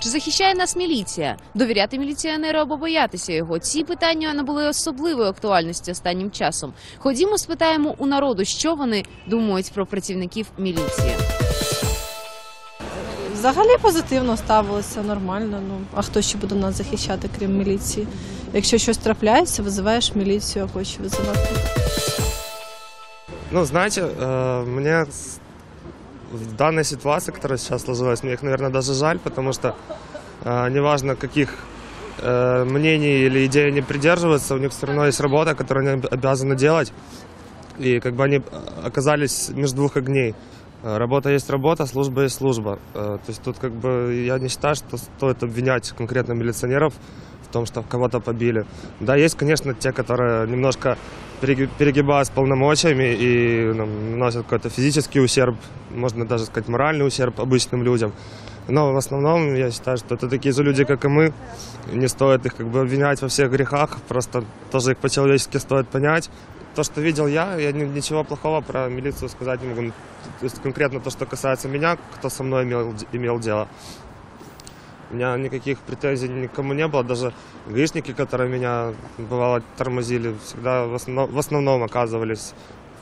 Чи захищає нас міліція? Довіряти міліціонеру або боятися його? Ці питання набули особливої актуальності останнім часом. Ходімо, спитаємо у народу, що вони думають про працівників міліції. Взагалі позитивно ставилося, нормально. Ну а хто ще буде нас захищати, крім міліції? Якщо щось трапляється, визиваєш міліцію, а хочеш визивати. Ну, знаете, э, мне в данной ситуации, которая сейчас сложилась, мне их, наверное, даже жаль, потому что э, неважно, каких э, мнений или идей они придерживаются, у них все равно есть работа, которую они об- обязаны делать. И как бы они э, оказались между двух огней. Э, Работа есть работа, служба есть служба. Э, То есть тут как бы я не считаю, что стоит обвинять конкретно милиционеров в том, что кого-то побили. Да, есть, конечно, те, которые немножко переги- перегибают с полномочиями и ну, наносят какой-то физический ущерб, можно даже сказать моральный ущерб обычным людям. Но в основном я считаю, что это такие же люди, как и мы. Не стоит их как бы обвинять во всех грехах, просто тоже их по-человечески стоит понять. То, что видел я, я ни- ничего плохого про милицию сказать не могу. То есть конкретно то, что касается меня, кто со мной имел, имел дело. У меня никаких претензий никому не было, даже гаишники, которые меня бывало тормозили, всегда в основном, в основном оказывались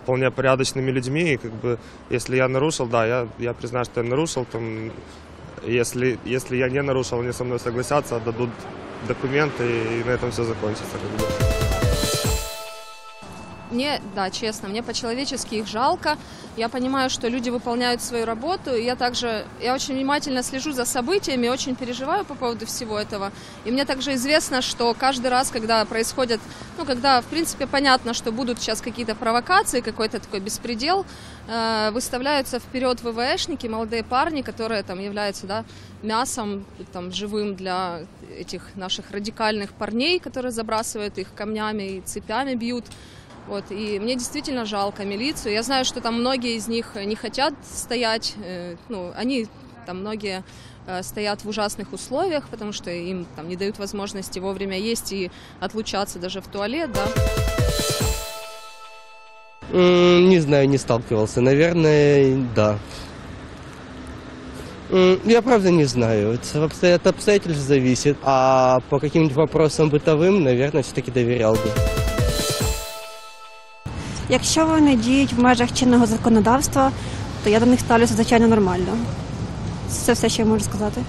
вполне порядочными людьми, и как бы если я нарушил, да, я, я признаю, что я нарушил, там, если, если я не нарушил, они со мной согласятся, дадут документы, и на этом все закончится. Мне, да, честно, мне по-человечески их жалко. Я понимаю, что люди выполняют свою работу. И я также, я очень внимательно слежу за событиями, очень переживаю по поводу всего этого. И мне также известно, что каждый раз, когда происходят, ну, когда, в принципе, понятно, что будут сейчас какие-то провокации, какой-то такой беспредел, э, выставляются вперед ВВшники, молодые парни, которые там являются, да, мясом там живым для этих наших радикальных парней, которые забрасывают их камнями и цепями бьют. Вот, и мне действительно жалко милицию. Я знаю, что там многие из них не хотят стоять, э, ну, они там многие э, стоят в ужасных условиях, потому что им там не дают возможности вовремя есть и отлучаться даже в туалет, да. Не знаю, не сталкивался. Наверное, да. Я правда не знаю. Это от обстоятельств зависит. А по каким-нибудь вопросам бытовым, наверное, все-таки доверял бы. Якщо вони діють в межах чинного законодавства, то я до них ставлюся звичайно нормально. Це все, що я можу сказати.